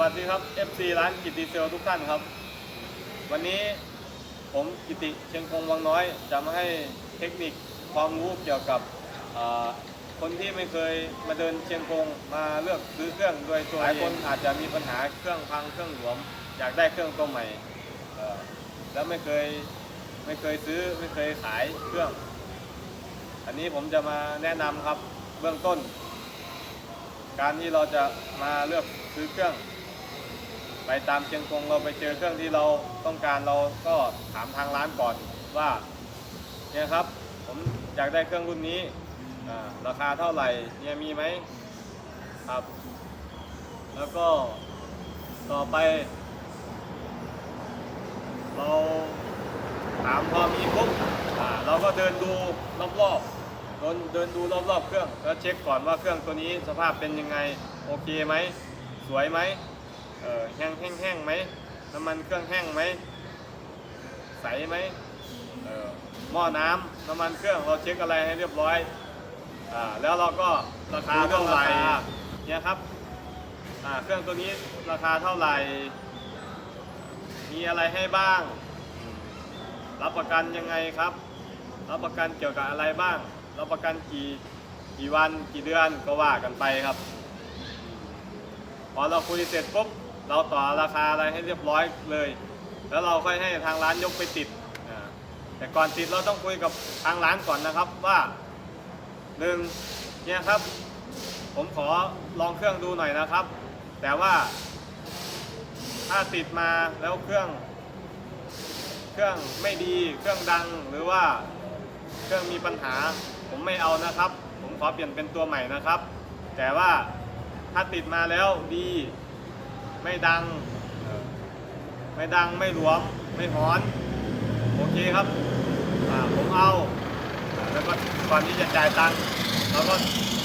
วัสดีครับ FC ร้านกิติเซลทุกท่านครับ วันนี้ผมกิติเชียงคงวังน้อย จะมาให้เทคนิคความรู้เกี่ยวกับคนที่ไม่เคยมาเดินเชียงคงมาเลือกซื้อเครื่องโดยตัวหลายคนอาจจะมีปัญหาเครื่องพังเครื่องหลวม อยากได้เครื่องตัวใหม่แล้วไม่เคยไม่เคยซื้อไม่เคยขายเครื่อง อันนี้ผมจะมาแนะนำครับเบื้องต้น การที่เราจะมาเลือกซื้อเครื่อง ไปตามเชียงคงเราไปเจอเครื่องที่เราต้องการเราก็ถามทางร้านก่อนว่าเนี่ยครับผมอยากได้เครื่องรุ่นนี้ราคาเท่าไหร่เนี่ยมีไหมครับ แล้วก็ต่อไป เราถามพอมีปุ๊บเราก็เดินดูรอบๆเดินเดินดูรอบๆเครื่องแล้วเช็คก่อนว่าเครื่องตัวนี้สภาพเป็นยังไงโอเคไหมสวยไหม เออแห้งแห้งแห้งไหมน้ำมันเครื่องแห้งไหมใสไหมเออหม้อน้ำน้ำมันเครื่องเราเช็คอะไรให้เรียบร้อยอ่าแล้วเราก็ราคาเท่าไหร่เนี่ยครับอ่าเครื่องตัวนี้ราคาเท่าไหร่ มีอะไรให้บ้างอืมรับประกันยังไงครับ รับประกันเกี่ยวกับอะไรบ้าง รับประกันกี่กี่วันกี่เดือนก็ว่ากันไปครับ พอเราคุยเสร็จปุ๊บ เราต่อราคาอะไรให้เรียบร้อยเลย แล้วเราค่อยให้ทางร้านยกไปติดแต่ก่อนติดเราต้องคุยกับทางร้านก่อนนะครับว่าหนึ่งเนี่ยครับ ผมขอลองเครื่องดูหน่อยนะครับ แต่ว่า ถ้าติดมาแล้วเครื่อง เครื่องไม่ดีเครื่องดังหรือว่าเครื่องมีปัญหา ผมไม่เอานะครับ ผมขอเปลี่ยนเป็นตัวใหม่นะครับ แต่ว่าถ้าติดมาแล้วดี ไม่ดังเอ่อไม่ดังไม่หลวม ไม่หอน โอเคครับอ่าผมเอาอ่าแล้วก็ก่อนที่จะจ่ายตังค์เราก็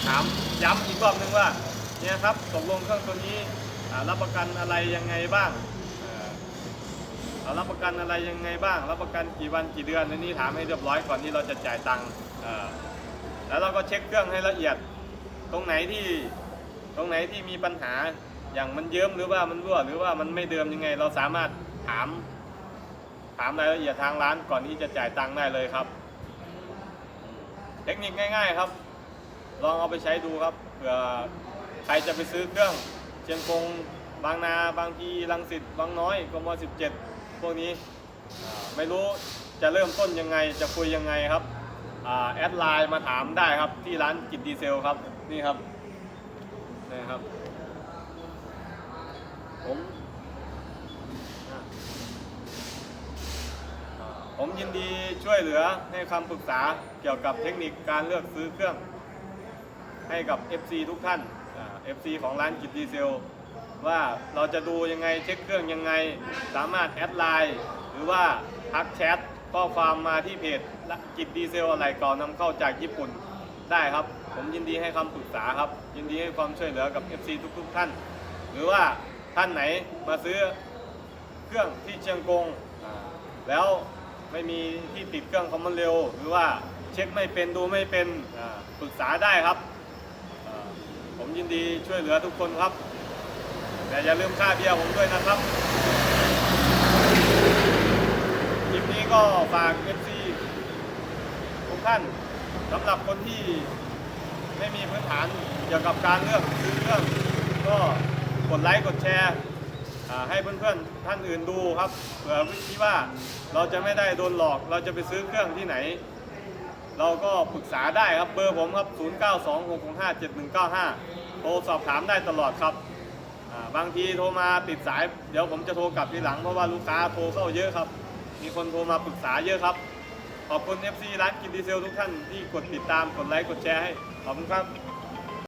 ถามย้ำอีกรอบนึงว่าเนี่ยครับตกลงเครื่องตัวนี้อ่ารับประกันอะไรยังไงบ้างเอ่อเรารับประกันอะไรยังไงบ้าง รับประกันกี่วันกี่เดือนอันนี้ถามให้เรียบร้อยก่อนที่เราจะจ่ายตังค์เอ่อแล้วเราก็เช็คเครื่องให้ละเอียด ตรงไหนที่ตรงไหนที่มีปัญหา อย่างมันเยิ้มหรือว่ามันรั่วหรือว่ามันไม่เดิมยังไง เราสามารถถาม ถามรายละเอียดทางร้านก่อนที่จะจ่ายตังค์ได้เลยครับ เทคนิคง่าย ๆครับ ลองเอาไปใช้ดูครับเผื่อใครจะไปซื้อเครื่องเชียงกงบางนาบางพีรังสิตบางน้อยกม17 พวกนี้ไม่รู้จะเริ่มต้นยังไงจะคุยยังไงครับแอดไลน์มาถามได้ครับที่ร้านกิจดีเซลครับนี่ครับนะครับ ผมผมยินดีช่วยเหลือให้คำปรึกษาเกี่ยวกับเทคนิคการเลือกซื้อเครื่อง ให้กับ FC ทุกท่านอ่า FC ของร้านกิจดีเซล ว่าเราจะดูยังไงเช็คเครื่องยังไง สามารถแอดไลน์หรือว่าทักแชทข้อความมาที่เพจกิจดีเซลอะไรก่อนนำเข้าจากญี่ปุ่นได้ครับ ผมยินดีให้คำปรึกษาครับ ยินดีให้ความช่วยเหลือกับ FC ทุกๆท่าน หรือว่า ท่านไหนมาซื้อเครื่องที่เชียงกงแล้วไม่มีที่ติดเครื่องคอมมอนเร็วหรือว่าเช็คไม่เป็นดูไม่เป็นปรึกษาได้ครับ ผมยินดีช่วยเหลือทุกคนครับ แต่อย่าลืมค่าเบียร์ผมด้วยนะครับคลิปนี้ก็ฝาก FC ทุกท่านสำหรับคนที่ไม่มีพื้นฐานเกี่ยวกับการเลือกซื้อเครื่องก็ กดไลค์กดแชร์ให้เพื่อนๆท่านอื่นดูครับเผื่อที่ว่าเราจะไม่ได้โดนหลอก เราจะไปซื้อเครื่องที่ไหน เราก็ปรึกษาได้ครับเบอร์ผมครับ 0926657195 โทรสอบถามได้ตลอดครับบางทีโทรมาติดสายเดี๋ยวผมจะโทรกลับทีหลังเพราะว่าลูกค้าโทรเข้าเยอะครับ มีคนโทรมาปรึกษาเยอะครับ ขอบคุณ FC ร้านกินดีเซลทุกท่านที่กดติดตามกดไลค์กดแชร์ให้ขอบคุณครับ